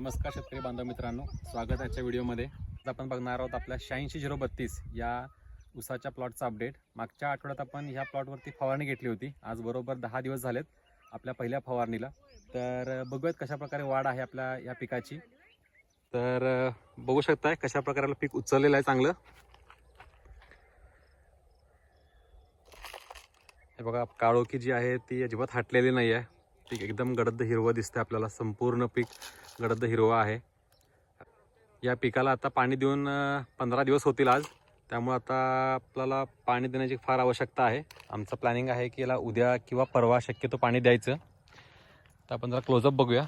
नमस्कार शेतकरी बांधव मित्रांनो. स्वागत आहे आजच्या व्हिडिओमध्ये. आज आपण बघणार आहोत आपल्या शहाऐंशी झिरो बत्तीस या उसाच्या प्लॉटचा अपडेट. मागच्या आठवड्यात आपण ह्या प्लॉटवरती फवारणी घेतली होती. आज बरोबर दहा दिवस झालेत आपल्या पहिल्या फवारणीला. तर बघूयात कशा प्रकारे वाढ आहे आपल्या या पिकाची. तर बघू शकताय कशा प्रकारे पीक उचललेलं आहे चांगलं. हे बघा काळोखी जी आहे ती अजिबात हटलेली नाही आहे पीक एकदम गडद हिरवं दिसतं आपल्याला संपूर्ण पीक गडद हिरवं आहे. या पिकाला आता पाणी देऊन पंधरा दिवस होतील आज. त्यामुळे आता आपल्याला पाणी देण्याची फार आवश्यकता आहे. आमचं प्लॅनिंग आहे की याला उद्या किंवा परवा शक्यतो पाणी द्यायचं. तर आपण जरा क्लोजअप बघूया.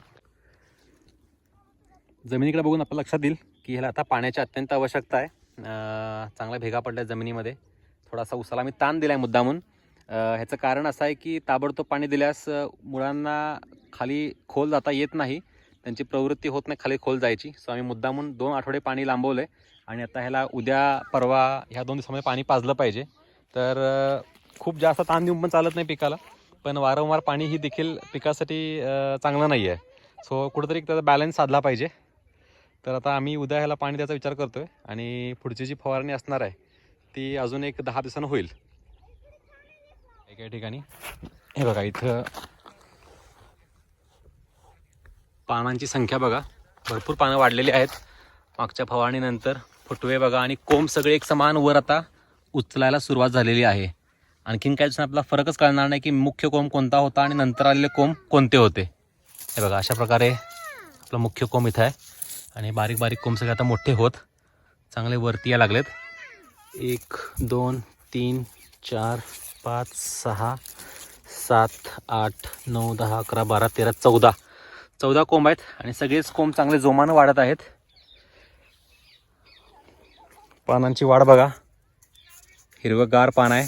जमिनीकडे बघून आपल्या लक्षात येईल की ह्याला आता पाण्याची अत्यंत आवश्यकता आहे. चांगला चांगल्या भेगा पडल्या जमिनीमध्ये. थोडासा उसाला मी ताण दिला आहे मुद्दामून. ह्याचं कारण असं आहे की ताबडतोब पाणी दिल्यास मुळांना खाली खोल जाता येत नाही. त्यांची प्रवृत्ती होत नाही खाली खोल जायची. सो आम्ही मुद्दामून दोन आठवडे पाणी लांबवलं आहे आणि आता ह्याला उद्या परवा ह्या दोन दिवसामध्ये पाणी पाजलं पाहिजे. तर खूप जास्त ताण देऊन पण चालत नाही पिकाला. पण वारंवार पाणी ही देखील पिकासाठी चांगलं नाही आहे. सो कुठंतरी त्याचा बॅलन्स साधला पाहिजे. तर आता आम्ही उद्या ह्याला पाणी द्यायचा विचार करतो आहे आणि पुढची जी फवारणी असणार आहे ती अजून एक दहा दिवसानं होईल. या ठिकाणी. हे बघा इथं पानांची संख्या बघा. भरपूर पानं वाढलेली आहेत. मागच्या फवारणीनंतर फुटवे बघा आणि कोंब सगळे एक समान वर आता उचलायला सुरुवात झालेली आहे. आणखीन काही दिवसांनी आपला फरकच कळणार नाही की मुख्य कोंब कोणता होता आणि नंतर आलेले कोंब कोणते होते. हे बघा अशा प्रकारे आपला मुख्य कोंब इथं आहे. आणि बारीक बारीक कोंब सगळे आता मोठे होत. चांगले वरती या लागलेत. एक दोन तीन चार पाच सहा सात आठ नऊ दहा अकरा बारा तेरा चौदा. चौदा कोंब आहेत आणि सगळेच कोंब चांगले जोमानं वाढत आहेत. पानांची वाढ बघा. हिरवंगार पान आहे.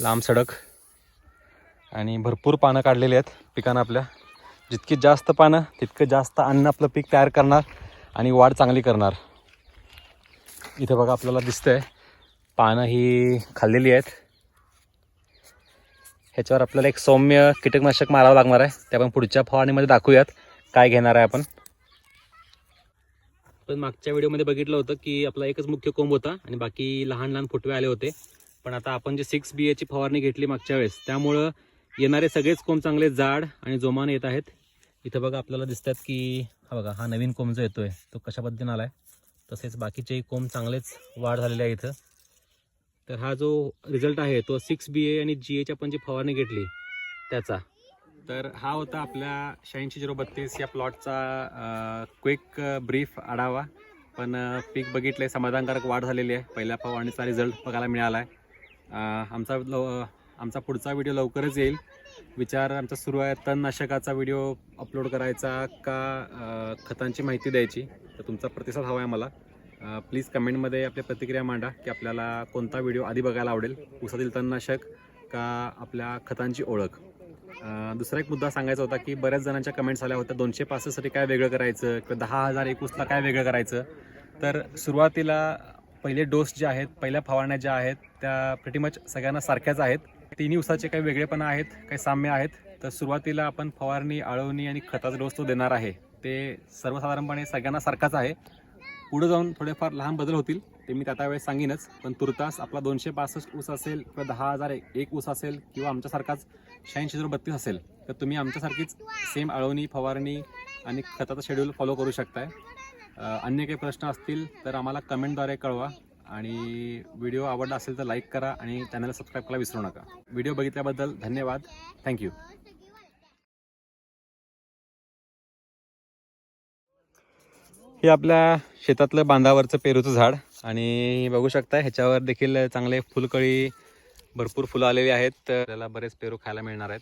लांब सडक. आणि भरपूर पानं काढलेली आहेत पिकांना आपल्या. जितकी जास्त पानं तितकं जास्त अन्न आपलं पीक तयार करणार आणि वाढ चांगली करणार. इथे बघा आपल्याला दिसतंय. पानं ही खाल्लेली आहेत. ह्याच्यावर आपल्याला एक सौम्य कीटकनाशक मारावं लागणार आहे. ते आपण पुढच्या फवारणीमध्ये दाखवूयात. काय घेणार आहे आपण? पण मागच्या व्हिडिओमध्ये बघितलं होतं की आपला एकच मुख्य कोंब होता आणि बाकी लहान लहान फुटवे आले होते. पण आता आपण जे सिक्स बी एची फवारणी घेतली मागच्या वेळेस त्यामुळं येणारे सगळेच कोंब चांगले जाड आणि जोमान येत आहेत. इथं बघा आपल्याला दिसतात की हा बघा हा नवीन कोंब जो येतोय तो कशा पद्धतीने आहे तसेच बाकीचेही कोंब चांगलेच वाढ झालेले आहे इथं तर हा जो रिझल्ट आहे तो सिक्स बी ए आणि जी एची आपण जी फवारणी घेतली त्याचा. तर हा होता आपल्या शहाऐंशी झिरो बत्तीस या प्लॉटचा क्विक ब्रीफ आढावा. पण पीक बघितले समाधानकारक वाढ झालेली आहे. पहिल्या फवारणीचा रिझल्ट बघायला मिळाला आहे आमचा लव आमचा पुढचा व्हिडिओ लवकरच येईल. विचार आमचा सुरू आहे. तणनाशकाचा व्हिडिओ अपलोड करायचा का खतांची माहिती द्यायची? तर तुमचा प्रतिसाद हवा आहे मला. प्लीज कमेंटमध्ये आपल्या प्रतिक्रिया मांडा की आपल्याला कोणता व्हिडिओ आधी बघायला आवडेल? उसातील तणनाशक का आपल्या खतांची ओळख? दुसरा एक मुद्दा सांगायचा होता की बऱ्याच जणांच्या कमेंट्स आल्या होत्या दोनशे पासष्टसाठी काय वेगळं करायचं किंवा दहा हजार एकवीसला काय वेगळं करायचं? तर सुरुवातीला पहिले डोस जे आहेत पहिल्या फवारण्या ज्या आहेत त्या प्रिटी मच सगळ्यांना सारख्याच आहेत. तिन्ही उसाचे काही वेगळेपणा आहेत काही साम्य आहेत. तर सुरुवातीला आपण फवारणी आळवणी आणि खताचा डोस तो देणार आहे. ते सर्वसाधारणपणे सगळ्यांना सारखाच आहे. पुढे जाऊन थोडेफार लहान बदल होतील ते मी त्या वेळेस सांगेनच. पण तुर्तास आपला दोनशे पासष्ट ऊस असेल किंवा दहा हजार एक ऊस असेल किंवा आमच्यासारखाच शहाऐंशी झिरो बत्तीस असेल तर तुम्ही आमच्यासारखीच सेम अळवणी फवारणी आणि खताचा शेड्यूल फॉलो करू शकताय. अन्य काही प्रश्न असतील तर आम्हाला कमेंटद्वारे कळवा आणि व्हिडिओ आवडला असेल तर लाईक करा आणि चॅनलला सबस्क्राईब करायला विसरू नका. व्हिडिओ बघितल्याबद्दल धन्यवाद. थँक्यू हे आपल्या शेतातलं बांधावरचं पेरूचं झाड. आणि बघू शकता ह्याच्यावर देखील चांगले फुलकळी भरपूर फुलं आलेली आहेत. त्याला बरेच पेरू खायला मिळणार आहेत.